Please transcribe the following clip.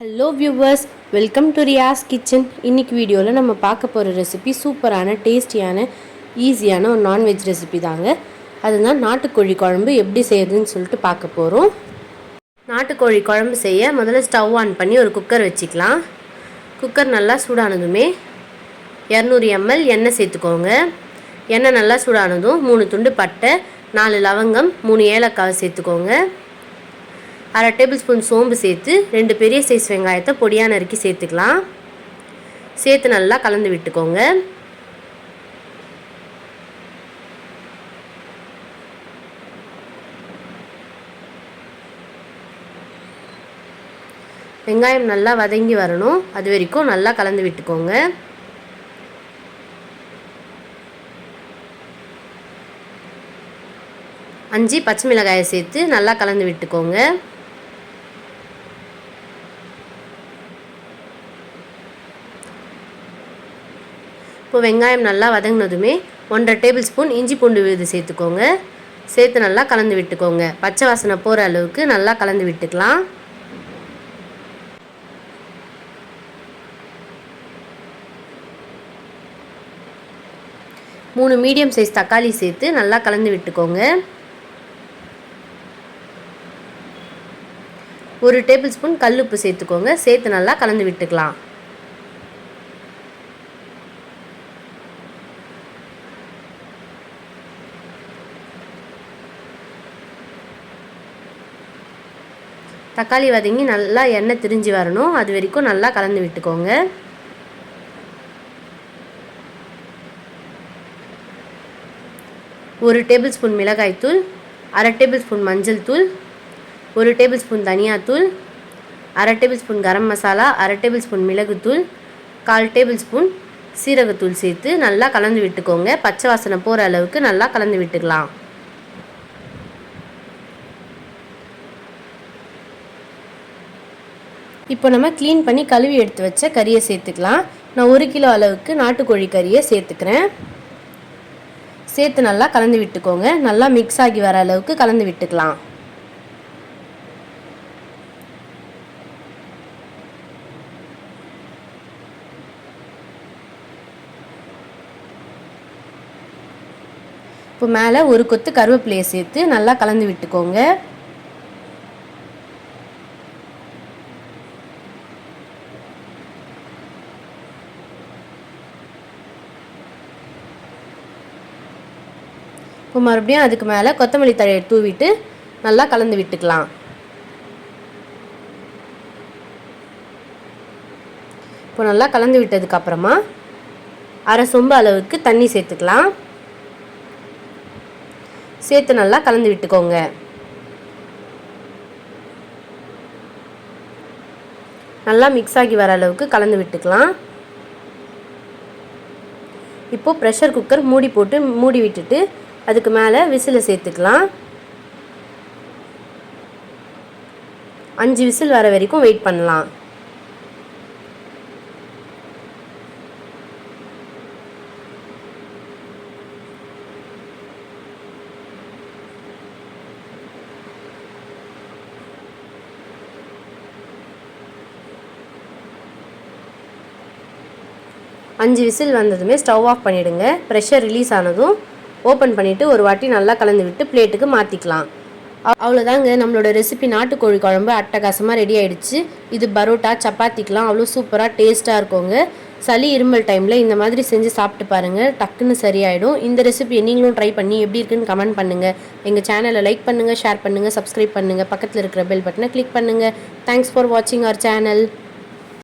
Hello viewers welcome to Riyaz kitchen இன்னைக்கு வீடியோவில் நம்ம பார்க்க போகிற ரெசிபி சூப்பரான டேஸ்டியான ஈஸியான ஒரு நான்வெஜ் ரெசிபி தாங்க. அதுதான் நாட்டுக்கோழி குழம்பு எப்படி செய்யறதுன்னு சொல்லிட்டு பார்க்க போகிறோம் நாட்டுக்கோழி குழம்பு செய்ய முதல்ல ஸ்டவ் ஆன் பண்ணி ஒரு குக்கர் வச்சுக்கலாம். குக்கர் நல்லா சூடானதுமே இரநூறு எம்எல் எண்ணெய் சேர்த்துக்கோங்க. எண்ணெய் நல்லா சூடானதும் மூணு துண்டு பட்டை நாலு லவங்கம் மூணு ஏலக்காய் சேர்த்துக்கோங்க. அரை டேபிள் ஸ்பூன் சோம்பு சேர்த்து ரெண்டு பெரிய சைஸ் வெங்காயத்தை பொடியாக நறுக்கி சேர்த்துக்கலாம். சேர்த்து நல்லா கலந்து விட்டுக்கோங்க. வெங்காயம் நல்லா வதங்கி வரணும். அது வரைக்கும் நல்லா கலந்து விட்டுக்கோங்க. அஞ்சு பச்சை மிளகாயை சேர்த்து நல்லா கலந்து விட்டுக்கோங்க. இப்போ வெங்காயம் நல்லா வதங்கினதுமே ஒன்றரை டேபிள் ஸ்பூன் இஞ்சி பூண்டு விழுது சேர்த்துக்கோங்க. சேர்த்து நல்லா கலந்து விட்டுக்கோங்க. பச்சை வாசனை போகிற அளவுக்கு நல்லா கலந்து விட்டுக்கலாம். மூணு மீடியம் சைஸ் தக்காளி சேர்த்து நல்லா கலந்து விட்டுக்கோங்க. ஒரு டேபிள் ஸ்பூன் கல்லுப்பு சேர்த்துக்கோங்க. சேர்த்து நல்லா கலந்து விட்டுக்கலாம். தக்காளி வதங்கி நல்லா எண்ணெய் திரிஞ்சு வரணும். அது வரைக்கும் நல்லா கலந்து விட்டுக்கோங்க. ஒரு டேபிள் ஸ்பூன் மிளகாய்த்தூள் அரை டேபிள் ஸ்பூன் மஞ்சள் தூள் ஒரு டேபிள் ஸ்பூன் தனியாத்தூள் அரை டேபிள் ஸ்பூன் கரம் மசாலா அரை டேபிள் ஸ்பூன் மிளகுத்தூள் கால் டேபிள் ஸ்பூன் சீரகத்தூள் சேர்த்து நல்லா கலந்து விட்டுக்கோங்க. பச்சை வாசனை போகிற அளவுக்கு நல்லா கலந்து விட்டுக்கலாம். இப்போ நம்ம க்ளீன் பண்ணி கழுவி எடுத்து வச்ச கறியை சேர்த்துக்கலாம். நான் ஒரு கிலோ அளவுக்கு நாட்டுக்கோழி கறியை சேர்த்துக்கிறேன். சேர்த்து நல்லா கலந்து விட்டுக்கோங்க. நல்லா மிக்ஸ் ஆகி வர அளவுக்கு கலந்து விட்டுக்கலாம். இப்போ மேலே ஒரு கொத்து கருவேப்பிலையை சேர்த்து நல்லா கலந்து விட்டுக்கோங்க. இப்போ மறுபடியும் அதுக்கு மேலே கொத்தமல்லி தழையை தூவிட்டு நல்லா கலந்து விட்டுக்கலாம். இப்போ நல்லா கலந்து விட்டதுக்கப்புறமா அரை சொம்பு அளவுக்கு தண்ணி சேர்த்துக்கலாம். சேர்த்து நல்லா கலந்து விட்டுக்கோங்க. நல்லா மிக்ஸ் ஆகி வர அளவுக்கு கலந்து விட்டுக்கலாம். இப்போது ப்ரெஷர் குக்கர் மூடி போட்டு மூடி விட்டுட்டு அதுக்கு மேலே விசிலை சேர்த்துக்கலாம். அஞ்சு விசில் வர வரைக்கும் வெயிட் பண்ணலாம். அஞ்சு விசில் வந்ததுமே ஸ்டவ் ஆஃப் பண்ணிவிடுங்க ப்ரெஷர் ரிலீஸ் ஆனதும் ஓப்பன் பண்ணிவிட்டு ஒரு வாட்டி நல்லா கலந்து விட்டு பிளேட்டுக்கு மாற்றிக்கலாம் அவ்வளோதாங்க. நம்மளோட ரெசிபி நாட்டுக்கோழி குழம்பு அட்டகாசமாக ரெடி ஆகிடுச்சு இது பரோட்டா சப்பாத்திக்கெலாம் அவ்வளோ சூப்பராக டேஸ்ட்டாக இருக்குங்க. சளி இருமல் டைமில் இந்த மாதிரி செஞ்சு சாப்பிட்டு பாருங்கள் டக்குன்னு சரியாயிடும். இந்த ரெசிபியை நீங்களும் ட்ரை பண்ணி எப்படி இருக்குன்னு கமெண்ட் பண்ணுங்கள் எங்கள் சேனலை லைக் பண்ணுங்கள் ஷேர் பண்ணுங்கள் சப்ஸ்கிரைப் பண்ணுங்கள் பக்கத்தில் இருக்கிற பெல் பட்டனை கிளிக் பண்ணுங்கள் தேங்க்ஸ் ஃபார் வாட்சிங் அவர் சேனல்